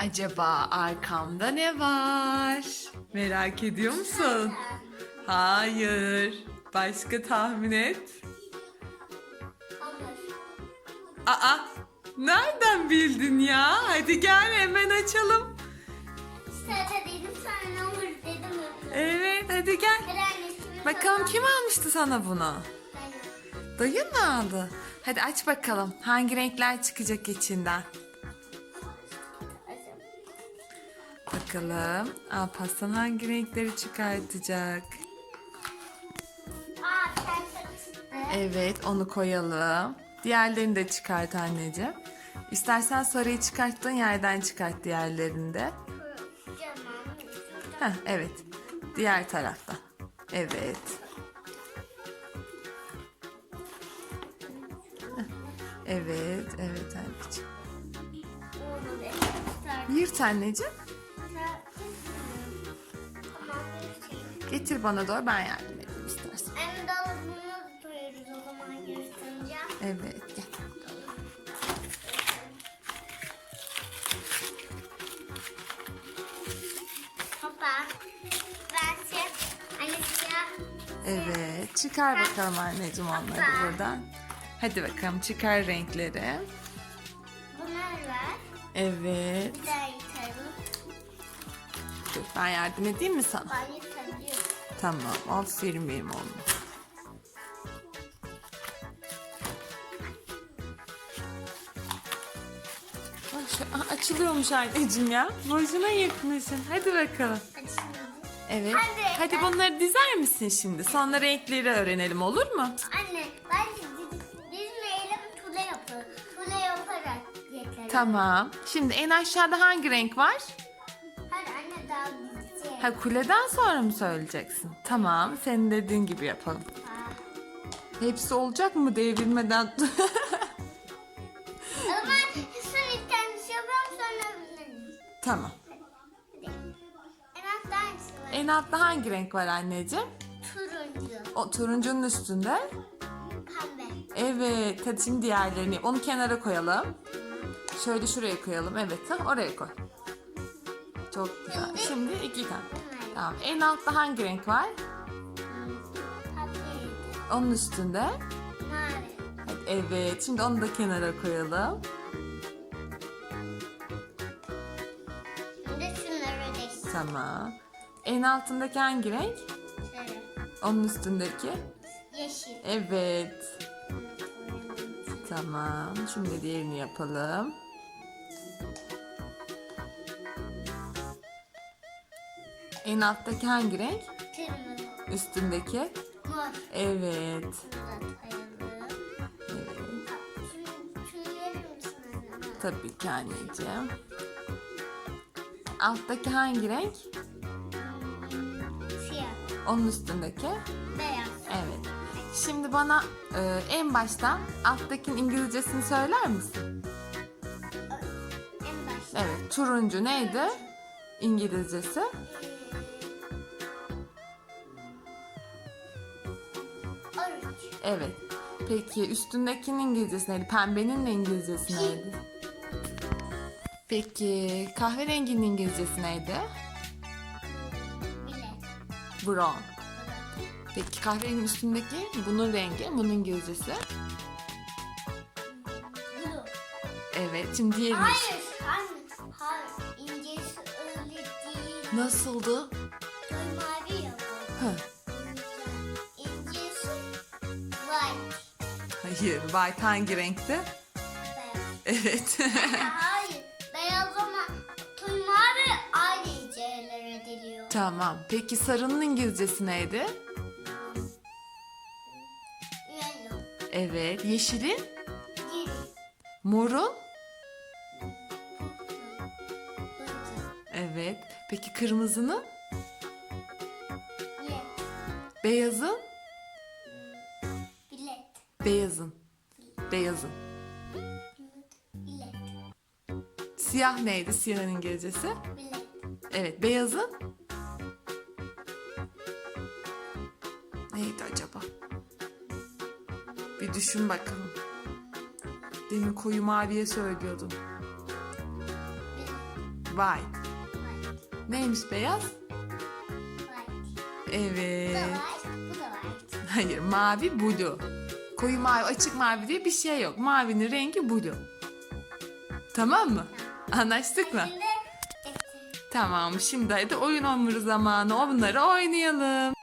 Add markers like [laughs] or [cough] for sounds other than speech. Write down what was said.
Acaba arkamda ne var? Merak ediyor musun? Hayır. Başka tahmin et. Aa, nereden bildin ya? Hadi gel hemen açalım. Zaten dedim sana olur dedim. Evet, hadi gel. Bakalım kim almıştı sana bunu? Dayın mı aldı? Hadi aç bakalım. Hangi renkler çıkacak içinden? Bakalım. Alparslan hangi renkleri çıkartacak? Aa. Evet, onu koyalım. Diğerlerini de çıkart anneciğim. İstersen sarıyı çıkarttığın yerden çıkart diğerlerini de. Tamam. Heh, evet. Diğer tarafta. Evet. Evet, evet anneciğim. Yırt anneciğim. Getir bana doğru ben yardım edeyim istersen. Hem dolabını koyuyoruz o zaman yırtınca. Evet, gel. Hoppa. Ben. Anne siyah. Evet, çıkar bakalım anneciğim onları buradan. Hadi bakalım çıkar renkleri. Bunlar var. Evet. Bir daha yıkarım. Dur, ben yardım edeyim mi sana? Yıkabiliyorum. Tamam, aferin benim oğlum. Aa, açılıyormuş anneciğim ya. Boşuna yırtmışsın. Hadi bakalım. Evet. Hadi. Hadi bunları dizer misin şimdi? Sonra renkleri öğrenelim olur mu? Anne bence dizmeyelim tule yapalım. Tule yaparak yetelim. Tamam. Şimdi en aşağıda hangi renk var? Hadi anne daha. Ha kuleden sonra mı söyleyeceksin? Tamam. Senin dediğin gibi yapalım. Hepsi olacak mı devrilmeden? [laughs] Ama son ilk kendisi yapıyorum sonra bunları. tamam. En altta hangisi var? En altta hangi renk var anneciğim? Turuncu. O turuncunun üstünde. Pembe. Evet. Hadi şimdi diğerlerini. Onu kenara koyalım. Şöyle şuraya koyalım. Evet. Ha, oraya koy. Çok güzel. Şimdi iki tane. Tamam. En altta hangi renk var? Onun üstünde. Mavi. Evet. Şimdi onu da kenara koyalım. Şimdi şunları değiştir. Tamam. En altındaki hangi renk? Şöyle. Onun üstündeki. Yeşil. Evet. Tamam. Şimdi diğerini yapalım. En alttaki hangi renk? Kırmızı. Üstündeki. Mor. Evet. Şunu da koyalım. Evet. Şunu, şunu verir misin anne? Tabii ki anneciğim. Alttaki hangi renk? Siyah. Onun üstündeki. Beyaz. Evet. Şimdi bana e, en baştan alttakinin İngilizcesini söyler misin? En başta. Evet. Turuncu neydi? İngilizcesi. Evet. Peki üstündekinin İngilizcesi neydi? Pembenin de İngilizcesi neydi? Peki kahverenginin İngilizcesi neydi? Brown. Peki kahverenginin üstündeki bunun rengi, bunun İngilizcesi. Blue. Evet. Şimdi diğerini. Hayır. Anne. Hayır. İncesi öyle değil. Nasıldı? Hayır. White hangi renkti? Beyaz. Evet. Hayır. Beyaz ama mavi aynı inceler ediliyor. tamam. Peki sarının İngilizcesi neydi? Yellow. Evet. Yeşilin? Green. Morun? Evet. Peki kırmızının? Ye. Beyazın? Beyazın. Beyazın. Bilet. Siyah neydi? Siyahın İngilizcesi? Bilet. Evet. Beyazın? Neydi acaba? Bir düşün bakalım. Demin koyu maviye söylüyordun. White. Neymiş beyaz? White. Bu da Evet. white. Bu da white. Hayır mavi blue. Koyu mavi açık mavi diye bir şey yok. Mavinin rengi blue. Tamam mı? Anlaştık mı? Tamam şimdi hadi oyun hamuru zamanı onları oynayalım.